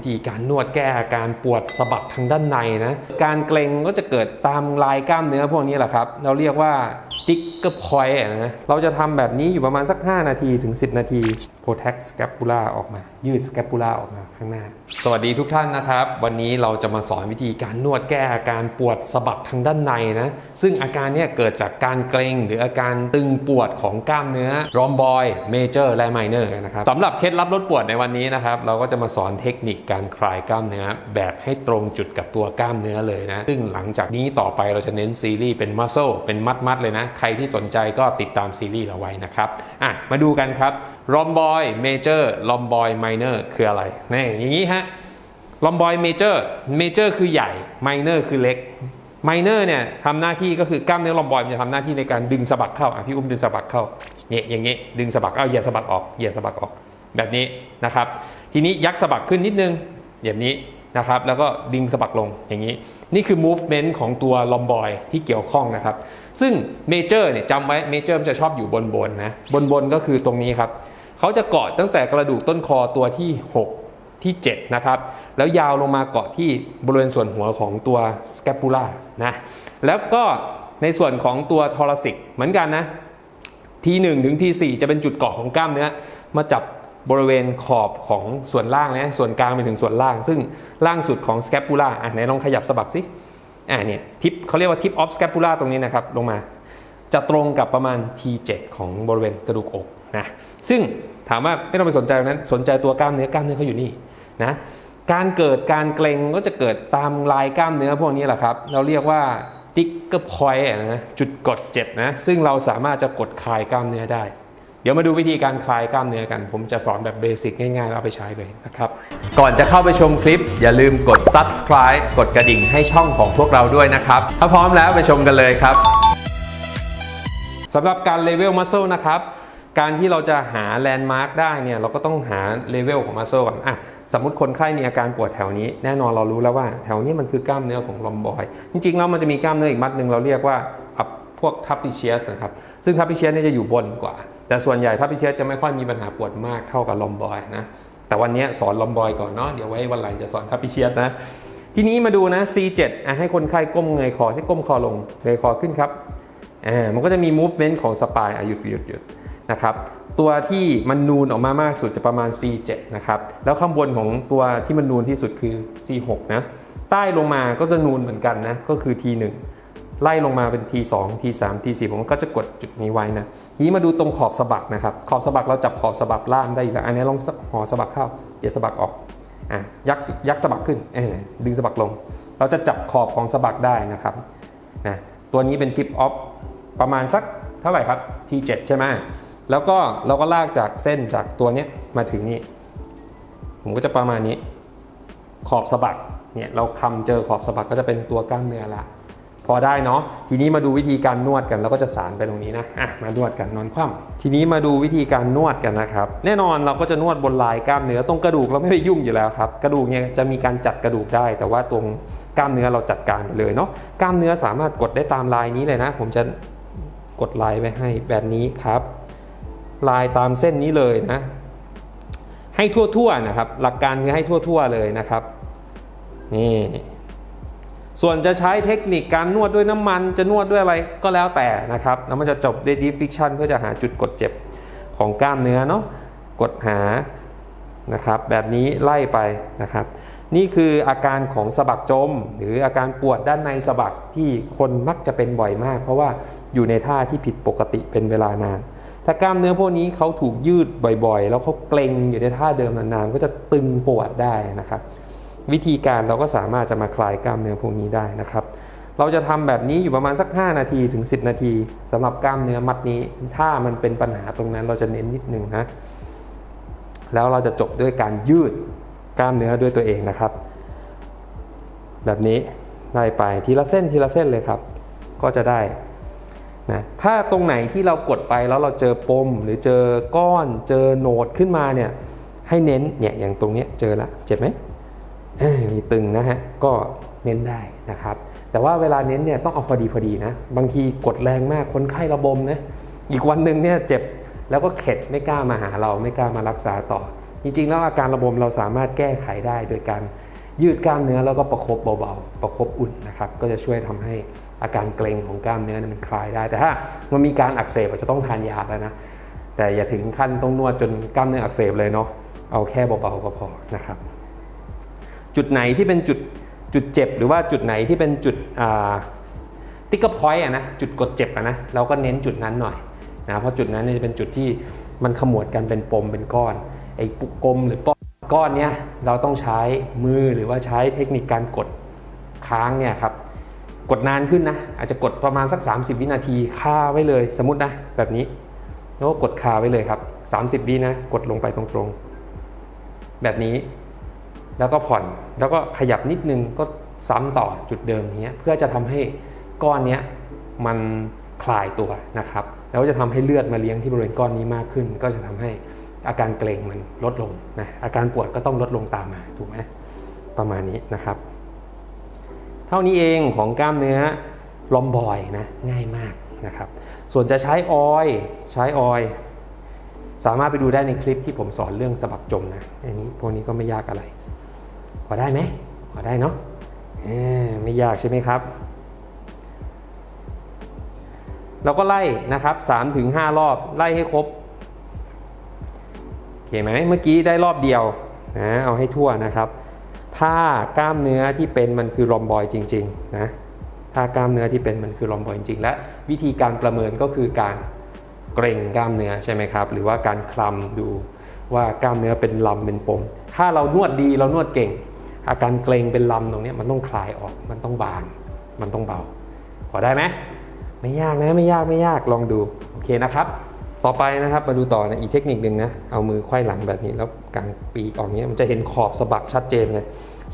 วิธีการนวดแก้อาการปวดสะบักทางด้านในนะ การเกร็งก็จะเกิดตามลายกล้ามเนื้อพวกนี้แหละครับ เราเรียกว่าติ๊กเกอร์พอยต์นะ เราจะทำแบบนี้อยู่ประมาณสัก 5 นาทีถึง 10 นาที protect scapula ออกมา ยืด scapula ออกมาข้างหน้า สวัสดีทุกท่านนะครับ วันนี้เราจะมาสอนวิธีการนวดแก้อาการปวดสะบักทางด้านในนะ ซึ่งอาการเนี้ยเกิดจากการเกร็งหรืออาการตึงปวดของกล้ามเนื้อรอมบอยเมเจอร์และไมเนอร์นะครับสำหรับเคล็ดลับลดปวดในวันนี้นะครับ เราก็จะมาสอนเทคนิคการคลายกล้ามเนื้อ แบบให้ตรงจุดกับตัวกล้ามเนื้อเลยนะ ซึ่งหลังจากนี้ต่อไปเราจะเน้นซีรีส์เป็นมัสเซลเป็นมัดๆเลยนะ ใครที่สนใจก็ติดตามซีรีส์เราไว้นะครับอะมาดูกันครับ รอมบอยเมเจอร์รอมบอยไมเนอร์คืออะไรนี่อย่างนี้ฮะลอมบอยเมเจอร์เมเจอร์คือใหญ่ไมเนอร์คือเล็กไมเนอร์เนี่ยทำหน้าที่ก็คือกล้ามเนื้อลอมบอยมันจะทำหน้าที่ในการดึงสะบักเข้าอะพี่อุ้มดึงสะบักเข้าเนี่ยอย่างงี้ดึงสะบักเอาเหยียดสะบักออกเหยียดสะบักออก แบบนี้นะครับ ทีนี้ยักสะบักขึ้นนิดนึงแบบนี้นะครับ แล้วก็ดึงสะบักลงอย่างนี้ นี่คือ movement ของตัวลอมบอยที่เกี่ยวข้องนะครับ ซึ่งเมเจอร์เนี่ยจำไว้เมเจอร์มันจะชอบอยู่บนบนนะบนบนก็คือตรงนี้ครับ เขาจะเกาะตั้งแต่กระดูกต้นคอตัวที่ 6 ที่ 7 นะครับ แล้วยาวลงมาเกาะที่บริเวณส่วนหัวของตัวสแคปูล่านะแล้วก็ในส่วนของตัวทอร c ิกเหมือนกันนะทีหนึ่งถึงที4จะเป็นจุดเกาะของกล้ามเนื้อมาจับบริเวณขอบของส่วนล่างนะส่วนกลางไปถึงส่วนล่าง ซึ่งล่างสุดของสแคปูล่าอะไหนลองขยับสะบักสิอะเนี่ยทิปเขาเรียกว่าทิปออฟสแคปูล่าตรงนี้นะครับลงมาจะตรงกับประมาณ T7 ของบริเวณกระดูกอกนะซึ่ง ถามว่าไม่ต้องไปสนใจตรงนั้น สนใจตัวกล้ามเนื้อกล้ามเนื้อเขาอยู่นี่นะการเกิดการเกร็งก็จะเกิดตามลายกล้ามเนื้อพวกนี้แหละครับ เราเรียกว่าติ๊กเกอร์พอยต์นะจุดกดเจ็บนะซึ่งเราสามารถจะกดคลายกล้ามเนื้อได้ เดี๋ยวมาดูวิธีการคลายกล้ามเนื้อกัน ผมจะสอนแบบเบสิกง่ายๆแล้วเอาไปใช้เลยนะครับ ก่อนจะเข้าไปชมคลิป อย่าลืมกด subscribe กดกระดิ่งให้ช่องของพวกเราด้วยนะครับ ถ้าพร้อมแล้วไปชมกันเลยครับสำหรับการเลเวลมัสเซลนะครับ การที่เราจะหาแลนด์มาร์กได้เนี่ยเราก็ต้องหาเลเวลของมัสเซลก่อนอะสมมติคนไข้มีอาการปวดแถวนี้ แน่นอนเรารู้แล้วว่า แถวนี้มันคือกล้ามเนื้อของลอมบอย จริงๆแล้วมันจะมีกล้ามเนื้ออีกมัดหนึ่งเราเรียกว่าพวกทับพิเชียสนะครับ ซึ่งทับพิเชียสเนี่ยจะอยู่บนกว่า แต่ส่วนใหญ่ทับพิเชียสจะไม่ค่อยมีปัญหาปวดมากเท่ากับลอมบอยนะแต่วันนี้สอนลอมบอยก่อนเนาะเดี๋ยวไว้วันหลังจะสอนทับพิเชียสนะทีนี้มาดูนะ C7 อะให้คนไข้ก้มเงยคอให้ก้มคอลงเงยคอขึ้นครับอ่ามันก็จะมี movement ของสปายอายุดหยุดหยุด นะครับตัวที่มันนูนออกมามากสุดจะประมาณ C7 นะครับแล้วข้างบนของตัวที่มันนูนที่สุดคือ C6 นะใต้ลงมาก็จะนูนเหมือนกันนะก็คือ T1 ไล่ลงมาเป็น T2 T3 T4 ผมก็จะกดจุดนี้ไว้นะทีนี้มาดูตรงขอบสะบักนะครับขอบสะบักเราจับขอบสะบักล่ามได้อีกแล้วอันนี้ลองห่อสะบักเข้าเดี๋ยวสะบักออกอะยักยักสะบักขึ้นเออดึงสะบักลง เราจะจับขอบของสะบักได้นะครับนะตัวนี้เป็นทิปออฟประมาณสักเท่าไหร่ครับ T7 ใช่ไหม แล้วก็เราก็ลากจากเส้นจากตัวเนี้ยมาถึงนี่ผมก็จะประมาณนี้ ขอบสะบักเนี่ยเราคำเจอขอบสะบักก็จะเป็นตัวกล้ามเนื้อละพอได้เนาะทีนี้มาดูวิธีการนวดกันแล้วก็จะสารไปตรงนี้นะอะมานวดกันนอนคว่ำทีนี้มาดูวิธีการนวดกันนะครับ แน่นอนเราก็จะนวดบนลายกล้ามเนื้อตรงกระดูกเราไม่ไปยุ่งอยู่แล้วครับกระดูกเนี่ยจะมีการจัดกระดูกได้ แต่ว่าตรงกล้ามเนื้อเราจัดการไปเลยเนาะกล้ามเนื้อสามารถกดได้ตามลายนี้เลยนะ ผมจะกดลายไว้ให้แบบนี้ครับ ลายตามเส้นนี้เลยนะ ให้ทั่วๆนะครับ หลักการคือให้ทั่วๆเลยนะครับ นี่ ส่วนจะใช้เทคนิคการนวดด้วยน้ำมัน จะนวดด้วยอะไรก็แล้วแต่นะครับ แล้วมันจะจบด้วยดีฟิกชันเพื่อจะหาจุดกดเจ็บของกล้ามเนื้อเนาะ กดหานะครับ แบบนี้ไล่ไปนะครับ นี่คืออาการของสะบักจม หรืออาการปวดด้านในสะบักที่คนมักจะเป็นบ่อยมาก เพราะว่าอยู่ในท่าที่ผิดปกติเป็นเวลานาน ถ้ากล้ามเนื้อพวกนี้เขาถูกยืดบ่อยๆ แล้วเขาเกร็งอยู่ในท่าเดิมนานๆ ก็จะตึงปวดได้นะครับ วิธีการเราก็สามารถจะมาคลายกล้ามเนื้อพวกนี้ได้นะครับ เราจะทำแบบนี้อยู่ประมาณสัก 5 นาทีถึง 10 นาทีสำหรับกล้ามเนื้อมัดนี้ ถ้ามันเป็นปัญหาตรงนั้นเราจะเน้นนิดนึงนะ แล้วเราจะจบด้วยการยืดกล้ามเนื้อด้วยตัวเองนะครับ แบบนี้ไล่ไปทีละเส้นทีละเส้นเลยครับ ก็จะได้ นะถ้าตรงไหนที่เรากดไปแล้วเราเจอปมหรือเจอก้อน เจอโหนดขึ้นมาเนี่ยให้เน้นเนี่ยอย่างตรงนี้เจอละเจ็บไหมมีตึงนะฮะก็เน้นได้นะครับ แต่ว่าเวลาเน้นเนี่ยต้องเอาพอดีพอดีนะ บางทีกดแรงมากคนไข้ระบมนะอีกวันหนึ่งเนี่ยเจ็บแล้วก็เข็ดไม่กล้ามาหาเราไม่กล้ามารักษาต่อ จริงๆแล้วอาการระบมเราสามารถแก้ไขได้โดยการยืดกล้ามเนื้อแล้วก็ประคบเบาๆประคบอุ่นนะครับ ก็จะช่วยทำให้ อาการเกร็งของกล้ามเนื้อมันคลายได้ แต่ถ้ามันมีการอักเสบอาจจะต้องทานยาแล้วนะ แต่อย่าถึงขั้นต้องนวดจนกล้ามเนื้ออักเสบเลยเนาะ เอาแค่เบาๆก็พอนะครับ จุดไหนที่เป็นจุดจุดเจ็บหรือว่าจุดไหนที่เป็นจุดติ๊กเกอร์พอยต์อะนะจุดกดเจ็บอะนะเราก็เน้นจุดนั้นหน่อยนะเพราะจุดนั้นจะเป็นจุดที่มันขมวดกันเป็นปมเป็นก้อนไอ้ปุกกลมหรือป้อนก้อนเนี้ยเราต้องใช้มือหรือว่าใช้เทคนิคการกดค้างเนี่ยครับ กดนานขึ้นนะ อาจจะกดประมาณสัก 30 วินาทีคาไว้เลย สมมตินะ แบบนี้ แล้วก็กดคาไว้เลยครับ 30 วินะ กดลงไปตรงๆ แบบนี้ แล้วก็ผ่อน แล้วก็ขยับนิดนึงก็ซ้ำต่อจุดเดิมอย่างเงี้ย เพื่อจะทำให้ก้อนเนี้ยมันคลายตัวนะครับ แล้วจะทำให้เลือดมาเลี้ยงที่บริเวณก้อนนี้มากขึ้น ก็จะทำให้อาการเกร็งมันลดลงนะ อาการปวดก็ต้องลดลงตามมา ถูกไหมประมาณนี้นะครับ ท่านี้เองของกล้ามเนื้อลอมบอยนะง่ายมากนะครับ ส่วนจะใช้ออยใช้ออยสามารถไปดูได้ในคลิปที่ผมสอนเรื่องสะบักจมนะอันนี้พวกนี้ก็ไม่ยากอะไร พอได้ไหมพอได้เนาะไม่ยากใช่ไหมครับ เราก็ไล่นะครับ3ถึง5รอบไล่ให้ครบโอเคไหมเมื่อกี้ได้รอบเดียวนะเอาให้ทั่วนะครับ ถ้ากล้ามเนื้อที่เป็นมันคือรอมบอยจริงๆนะถ้ากล้ามเนื้อที่เป็นมันคือรอมบอยจริงๆ และวิธีการประเมินก็คือการเกร็งกล้ามเนื้อใช่ไหมครับ หรือว่าการคลำดูว่ากล้ามเนื้อเป็นลำเป็นปม ถ้าเรานวดดีเรานวดเก่ง อาการเกร็งเป็นลำตรงนี้มันต้องคลายออก มันต้องบาง มันต้องเบา พอได้ไหมไม่ยากนะไม่ยากไม่ยากลองดูโอเคนะครับ ต่อไปนะครับมาดูต่อนะอีกเทคนิคหนึ่งนะเอามือไขว้หลังแบบนี้แล้วกางปีกออกเนี้ยมันจะเห็นขอบสะบักชัดเจนเลย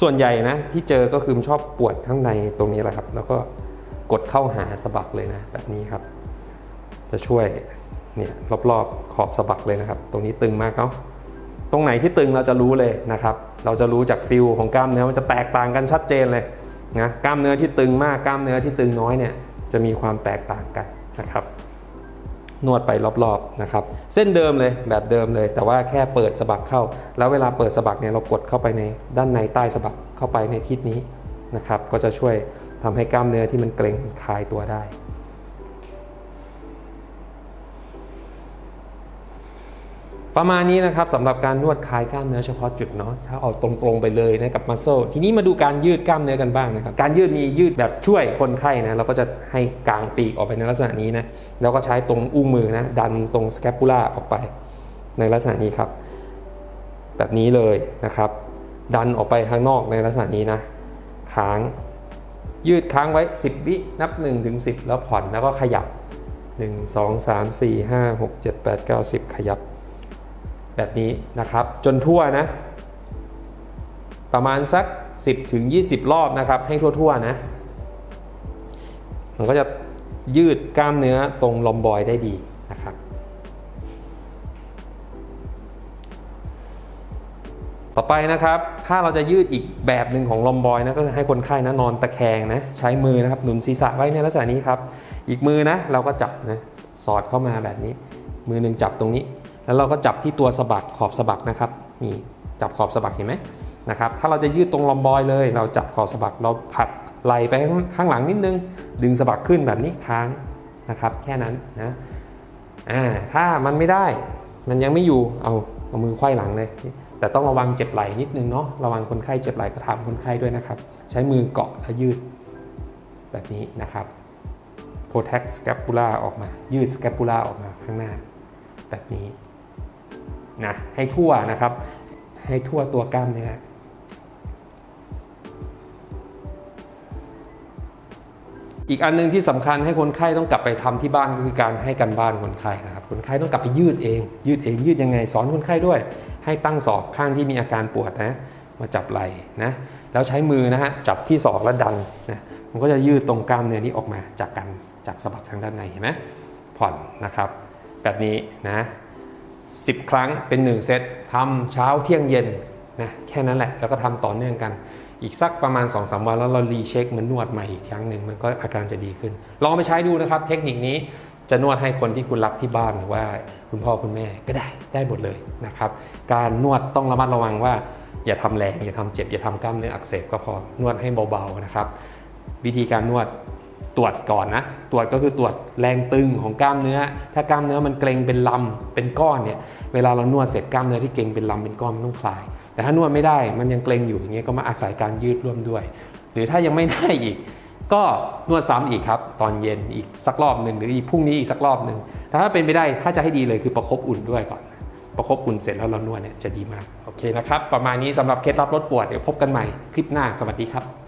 ส่วนใหญ่นะที่เจอก็คือมันชอบปวดข้างในตรงนี้แหละครับ แล้วก็กดเข้าหาสะบักเลยนะแบบนี้ครับ จะช่วยเนี่ยรอบๆขอบสะบักเลยนะครับ ตรงนี้ตึงมากเนาะตรงไหนที่ตึงเราจะรู้เลยนะครับ เราจะรู้จากฟิลของกล้ามเนื้อมันจะแตกต่างกันชัดเจนเลยนะกล้ามเนื้อที่ตึงมากกล้ามเนื้อที่ตึงน้อยเนี่ยจะมีความแตกต่างกันนะครับ นวดไปรอบๆนะครับ เส้นเดิมเลยแบบเดิมเลย แต่ว่าแค่เปิดสะบักเข้า แล้วเวลาเปิดสะบักเนี่ยเรากดเข้าไปในด้านในใต้สะบักเข้าไปในทิศนี้นะครับ ก็จะช่วยทำให้กล้ามเนื้อที่มันเกร็งคลายตัวได้ ประมาณนี้นะครับสำหรับการนวดคลายกล้ามเนื้อเฉพาะจุดเนาะถ้าเอาตรงๆไปเลยนะกับมัสเซทีนี้มาดูการยืดกล้ามเนื้อกันบ้างนะครับการยืดมียืดแบบช่วยคนไข้นะเราก็จะให้กางปีกออกไปในลักษณะนี้นะแล้วก็ใช้ตรงอุ้งมือนะดันตรงสแคปูล่าออกไปในลักษณะนี้ครับ แบบนี้เลยนะครับ ดันออกไปข้างนอกในลักษณะนี้นะค้างยืดค้างไว้ 10 วินับ 1 ถึง 10 แล้วผ่อนแล้วก็ขยับ 1 2 3 4 5 6 7 8 9 10 ขยับ แบบนี้นะครับ จนทั่วนะ ประมาณสัก 10ถึง20 รอบนะครับ ให้ทั่วๆนะ มันก็จะยืดกล้ามเนื้อตรงลอมบอยได้ดีนะครับ ต่อไปนะครับ ถ้าเราจะยืดอีกแบบหนึ่งของลอมบอยนะก็คือให้คนไข้นะนอนตะแคงนะ ใช้มือนะครับหนุนศีรษะไว้ในลักษณะนี้ครับ อีกมือนะเราก็จับนะสอดเข้ามาแบบนี้ มือหนึ่งจับตรงนี้ แล้วเราก็จับที่ตัวสะบักขอบสะบักนะครับนี่จับขอบสะบักเห็นไหมนะครับถ้าเราจะยืดตรงลอมบอยเลย เราจับขอบสะบักเราผลักไหลไปข้างหลังนิดนึง ดึงสะบักขึ้นแบบนี้ค้างนะครับ แค่นั้นนะอ่าถ้ามันไม่ได้มันยังไม่อยู่เอาเอามือไขว้หลังเลย แต่ต้องระวังเจ็บไหล่นิดนึงเนาะระวังคนไข้เจ็บไหล่ก็ถามคนไข้ด้วยนะครับ ใช้มือเกาะแล้วยืดแบบนี้นะครับ protect scapula ออกมา ยืด scapula ออกมาข้างหน้า แบบนี้ นะให้ทั่วนะครับ ให้ทั่วตัวกล้ามเนื้ออีกอันหนึงที่สำคัญให้คนไข้ต้องกลับไปทำที่บ้านก็คือการให้กันบ้านคนไข้นะครับคนไข้ต้องกลับไปยืดเอง ยืดเองยืดยังไง สอนคนไข้ด้วย ให้ตั้งศอกข้างที่มีอาการปวดนะ มาจับไหล่นะแล้วใช้มือนะฮะจับที่ศอกแล้วดันนะมันก็จะยืดตรงกล้ามเนื้อนี้ออกมาจากกันจากสะบักทางด้านในเห็นไหมผ่อนนะครับ แบบนี้นะ 10 ครั้งเป็น 1 เซตทำเช้าเที่ยงเย็นนะแค่นั้นแหละแล้วก็ทำต่อเนื่องกัน อีกสักประมาณ 2-3 วันแล้วเรารีเช็คเหมือนนวดใหม่อีกครั้งหนึ่งมันก็อาการจะดีขึ้น ลองไปใช้ดูนะครับ เทคนิคนี้จะนวดให้คนที่คุณรักที่บ้านหรือว่าคุณพ่อคุณแม่ก็ได้ได้หมดเลยนะครับการนวดต้องระมัดระวังว่า อย่าทำแรงอย่าทำเจ็บอย่าทำกล้ามเนื้ออักเสบก็พอนวดให้เบาๆนะครับ วิธีการนวด ตรวจก่อนนะ ตรวจก็คือตรวจแรงตึงของกล้ามเนื้อ ถ้ากล้ามเนื้อมันเกร็งเป็นลำเป็นก้อนเนี่ย เวลาเรานวดเสร็จกล้ามเนื้อที่เกร็งเป็นลำเป็นก้อนมันต้องคลาย แต่ถ้านวดไม่ได้มันยังเกร็งอยู่อย่างเงี้ยก็มาอาศัยการยืดร่วมด้วย หรือถ้ายังไม่ได้อีก ก็นวดซ้ำอีกครับ ตอนเย็นอีกสักรอบหนึ่งหรืออีกพรุ่งนี้อีกสักรอบหนึ่งแต่ถ้าเป็นไม่ได้ถ้าจะให้ดีเลยคือประคบอุ่นด้วยก่อน ประคบอุ่นเสร็จแล้วเรานวดเนี่ยจะดีมากโอเคนะครับประมาณนี้สำหรับเคล็ดลับลดปวดเดี๋ยวพบกันใหม่คลิปหน้าสวัสดีครับ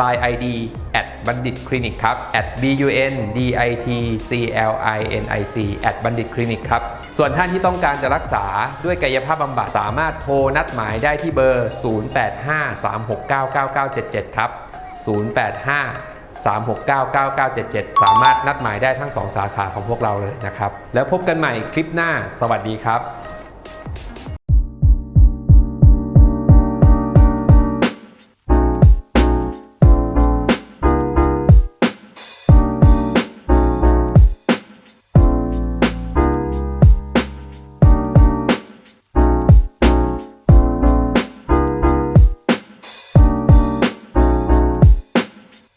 Line ID at บัณฑิตคลินิกครับ at b u n d i t c l i n i c at บัณฑิตคลินิกครับ ส่วนท่านที่ต้องการจะรักษาด้วยกายภาพบำบัดสามารถโทรนัดหมายได้ที่เบอร์ 0853699977 ครับ 085 3699977 สามารถนัดหมายได้ทั้ง 2 สาขาของพวกเราเลยนะครับ แล้วพบกันใหม่คลิปหน้า สวัสดีครับ